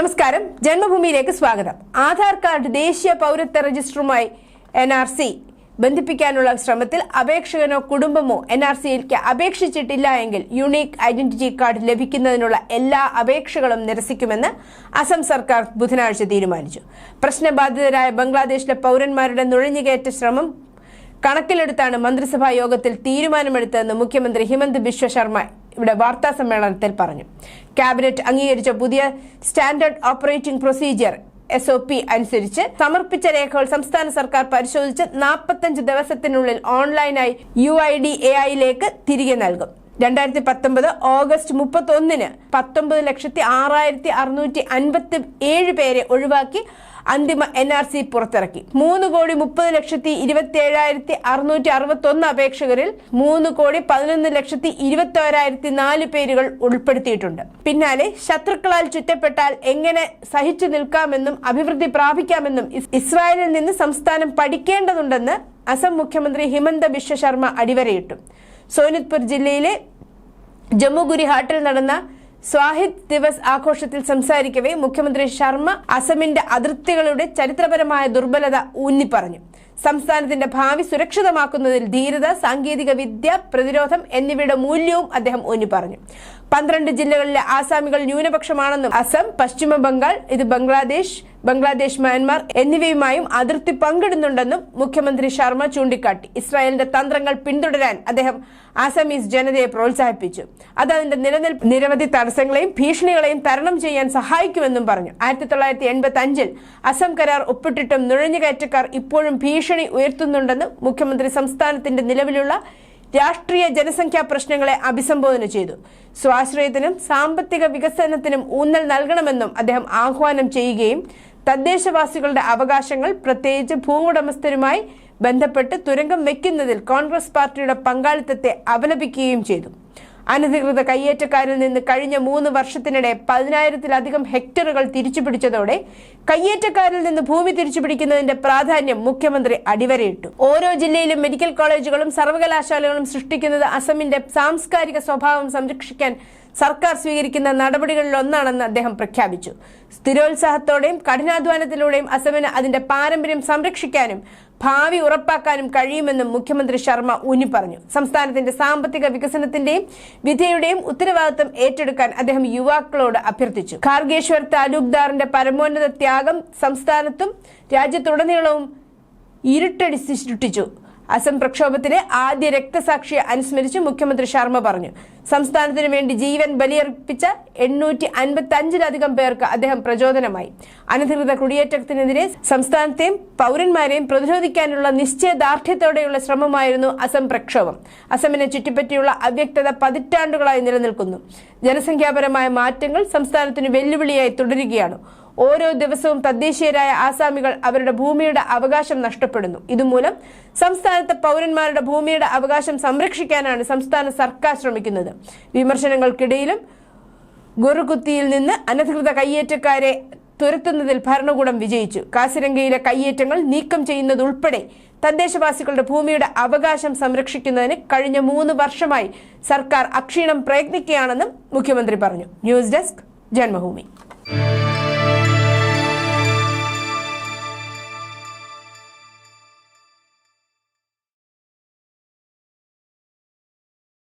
നമസ്കാരം. ജന്മഭൂമിയിലേക്ക് സ്വാഗതം. ആധാർ കാർഡ് ദേശീയ പൗരത്വ രജിസ്റ്ററുമായി എൻ ആർ സി ബന്ധിപ്പിക്കാനുള്ള ശ്രമത്തിൽ അപേക്ഷകനോ കുടുംബമോ എൻ ആർ സിയിലേക്ക് അപേക്ഷിച്ചിട്ടില്ല എങ്കിൽ യുണീക്ക് ഐഡന്റിറ്റി കാർഡ് ലഭിക്കുന്നതിനുള്ള എല്ലാ അപേക്ഷകളും നിരസിക്കുമെന്ന് അസം സർക്കാർ ബുധനാഴ്ച തീരുമാനിച്ചു. പ്രശ്നബാധിതരായ ബംഗ്ലാദേശിലെ പൗരന്മാരുടെ നുഴഞ്ഞുകയറ്റ ശ്രമം കണക്കിലെടുത്താണ് മന്ത്രിസഭാ യോഗത്തിൽ തീരുമാനമെടുത്തതെന്ന് മുഖ്യമന്ത്രി ഹിമന്ത് ബിശ്വ ശർമ്മ ഇവിടെ വാർത്താ സമ്മേളനത്തിൽ പറഞ്ഞു. ക്യാബിനറ്റ് അംഗീകരിച്ച പുതിയ standard operating procedure S O P അനുസരിച്ച് സമർപ്പിച്ച രേഖകൾ സംസ്ഥാന സർക്കാർ പരിശോധിച്ച് നാൽപ്പത്തഞ്ച് ദിവസത്തിനുള്ളിൽ ഓൺലൈനായി യു ഐ ഡി എ ഐയിലേക്ക് തിരികെ നൽകും. രണ്ടായിരത്തി പത്തൊമ്പത് ഓഗസ്റ്റ് മുപ്പത്തി ഒന്നിന് പത്തൊമ്പത് ലക്ഷത്തി ആറായിരത്തി അറുന്നൂറ്റി അൻപത്തി ഏഴ് പേരെ ഒഴിവാക്കി അന്തിമ എൻ ആർ സി പുറത്തിറക്കി. മൂന്ന് കോടി മുപ്പത് ലക്ഷത്തി ഇരുപത്തി ഏഴായിരത്തി അറുന്നൂറ്റി അറുപത്തി ഒന്ന് അപേക്ഷകരിൽ മൂന്ന് കോടി പതിനൊന്ന് ലക്ഷത്തി ഇരുപത്തി ഓരായിരത്തി നാല് പേരുകൾ ഉൾപ്പെടുത്തിയിട്ടുണ്ട്. പിന്നാലെ ശത്രുക്കളാൽ ചുറ്റപ്പെട്ടാൽ എങ്ങനെ സഹിച്ചു നിൽക്കാമെന്നും അഭിവൃദ്ധി പ്രാപിക്കാമെന്നും ഇസ്രായേലിൽ നിന്ന് സംസ്ഥാനം പഠിക്കേണ്ടതുണ്ടെന്ന് അസം മുഖ്യമന്ത്രി ഹിമന്ത ബിശ്വ ശർമ്മ അടിവരയിട്ടു. സോനിത്പൂർ ജില്ലയിലെ ജമ്മുഗുരി ഗുരിഹാട്ടിൽ നടന്ന സ്വാഹിദ് ദിവസ് ആഘോഷത്തിൽ സംസാരിക്കവേ മുഖ്യമന്ത്രി ശർമ്മ അസമിന്റെ അതിർത്തികളുടെ ചരിത്രപരമായ ദുർബലത ഊന്നിപ്പറഞ്ഞു. സംസ്ഥാനത്തിന്റെ ഭാവി സുരക്ഷിതമാക്കുന്നതിൽ ധീരത സാങ്കേതിക വിദ്യ പ്രതിരോധം എന്നിവയുടെ മൂല്യവും അദ്ദേഹം ഊന്നി പറഞ്ഞു പന്ത്രണ്ട് ജില്ലകളിലെ ആസാമികൾ ന്യൂനപക്ഷമാണെന്നും അസം പശ്ചിമ ബംഗാൾ ഇത് ബംഗ്ലാദേശ് ബംഗ്ലാദേശ് മ്യാൻമാർ എന്നിവയുമായും അതിർത്തി പങ്കിടുന്നുണ്ടെന്നും മുഖ്യമന്ത്രി ശർമ്മ ചൂണ്ടിക്കാട്ടി. ഇസ്രായേലിന്റെ തന്ത്രങ്ങൾ പിന്തുടരാൻ അദ്ദേഹം ആസാമീസ് ജനതയെ പ്രോത്സാഹിപ്പിച്ചു. അത് അതിന്റെ നിലനിൽപ്പ് നിരവധി തടസ്സങ്ങളെയും ഭീഷണികളെയും തരണം ചെയ്യാൻ സഹായിക്കുമെന്നും പറഞ്ഞു. ആയിരത്തി തൊള്ളായിരത്തി എൺപത്തി അഞ്ചിൽ അസം കരാർ ഒപ്പിട്ടിട്ടും നുഴഞ്ഞുകയറ്റക്കാർ ഇപ്പോഴും ഭീഷണി ഉയർത്തുന്നുണ്ടെന്ന് മുഖ്യമന്ത്രി സംസ്ഥാനത്തിന്റെ നിലവിലുള്ള രാഷ്ട്രീയ ജനസംഖ്യാ പ്രശ്നങ്ങളെ അഭിസംബോധന ചെയ്തു. സ്വാശ്രയത്തിനും സാമ്പത്തിക വികസനത്തിനും ഊന്നൽ നൽകണമെന്നും അദ്ദേഹം ആഹ്വാനം ചെയ്യുകയും തദ്ദേശവാസികളുടെ അവകാശങ്ങൾ പ്രത്യേകിച്ച് ഭൂവുടമസ്ഥരുമായി ബന്ധപ്പെട്ട് തുരങ്കം വയ്ക്കുന്നതിൽ കോൺഗ്രസ് പാർട്ടിയുടെ പങ്കാളിത്തത്തെ അപലപിക്കുകയും ചെയ്തു. അനധികൃത കയ്യേറ്റക്കാരിൽ നിന്ന് കഴിഞ്ഞ മൂന്ന് വർഷത്തിനിടെ പതിനായിരത്തിലധികം ഹെക്ടറുകൾ തിരിച്ചുപിടിച്ചതോടെ കയ്യേറ്റക്കാരിൽ നിന്ന് ഭൂമി തിരിച്ചുപിടിക്കുന്നതിന്റെ പ്രാധാന്യം മുഖ്യമന്ത്രി അടിവരയിട്ടു. ഓരോ ജില്ലയിലും മെഡിക്കൽ കോളേജുകളും സർവകലാശാലകളും സൃഷ്ടിക്കുന്നത് അസമിന്റെ സാംസ്കാരിക സ്വഭാവം സംരക്ഷിക്കാൻ സർക്കാർ സ്വീകരിക്കുന്ന നടപടികളിൽ ഒന്നാണെന്ന് അദ്ദേഹം പ്രഖ്യാപിച്ചു. സ്ഥിരോത്സാഹത്തോടെയും കഠിനാധ്വാനത്തിലൂടെയും അസമിന് അതിന്റെ പാരമ്പര്യം സംരക്ഷിക്കാനും ഭാവി ഉറപ്പാക്കാനും കഴിയുമെന്നും മുഖ്യമന്ത്രി ശർമ്മ ഊന്നി പറഞ്ഞു. സംസ്ഥാനത്തിന്റെ സാമ്പത്തിക വികസനത്തിന്റെയും വിധേയുടെയും ഉത്തരവാദിത്തം ഏറ്റെടുക്കാൻ അദ്ദേഹം യുവാക്കളോട് അഭ്യർത്ഥിച്ചു. ഖാർഗേശ്വർ താലൂക്ക്ദാറിന്റെ പരമോന്നത ത്യാഗം സംസ്ഥാനത്തും രാജ്യത്തുടനീളവും ഇരുട്ടടി സൃഷ്ടിച്ചു അസം പ്രക്ഷോഭത്തിലെ ആദ്യ രക്തസാക്ഷിയെ അനുസ്മരിച്ച് മുഖ്യമന്ത്രി ശർമ്മ പറഞ്ഞു. സംസ്ഥാനത്തിന് വേണ്ടി ജീവൻ ബലിയർപ്പിച്ച എണ്ണൂറ്റി അൻപത്തി അഞ്ചിലധികം പേർക്ക് അദ്ദേഹം പ്രചോദനമായി. അനധികൃത കുടിയേറ്റത്തിനെതിരെ സംസ്ഥാനത്തെയും പൗരന്മാരെയും പ്രതിരോധിക്കാനുള്ള നിശ്ചയദാർഢ്യത്തോടെയുള്ള ശ്രമമായിരുന്നു അസം പ്രക്ഷോഭം. അസമിനെ ചുറ്റിപ്പറ്റിയുള്ള അവ്യക്തത പതിറ്റാണ്ടുകളായി നിലനിൽക്കുന്നു. ജനസംഖ്യാപരമായ മാറ്റങ്ങൾ സംസ്ഥാനത്തിന് വെല്ലുവിളിയായി തുടരുകയാണ്. ഓരോ ദിവസവും തദ്ദേശീയരായ ആസാമികൾ അവരുടെ ഭൂമിയുടെ അവകാശം നഷ്ടപ്പെടുന്നു. ഇതുമൂലം സംസ്ഥാനത്തെ പൗരന്മാരുടെ ഭൂമിയുടെ അവകാശം സംരക്ഷിക്കാനാണ് സംസ്ഥാന സർക്കാർ ശ്രമിക്കുന്നത്. വിമർശനങ്ങൾക്കിടയിലും ഗുറുകുത്തിയിൽ നിന്ന് അനധികൃത കയ്യേറ്റക്കാരെ തുരത്തുന്നതിൽ ഭരണകൂടം വിജയിച്ചു. കാസിരംഗയിലെ കയ്യേറ്റങ്ങൾ നീക്കം ചെയ്യുന്നതുൾപ്പെടെ തദ്ദേശവാസികളുടെ ഭൂമിയുടെ അവകാശം സംരക്ഷിക്കുന്നതിന് കഴിഞ്ഞ മൂന്ന് വർഷമായി സർക്കാർ അക്ഷീണം പ്രയത്നിക്കുകയാണെന്നും മുഖ്യമന്ത്രി പറഞ്ഞു. News desk Janmabhumi.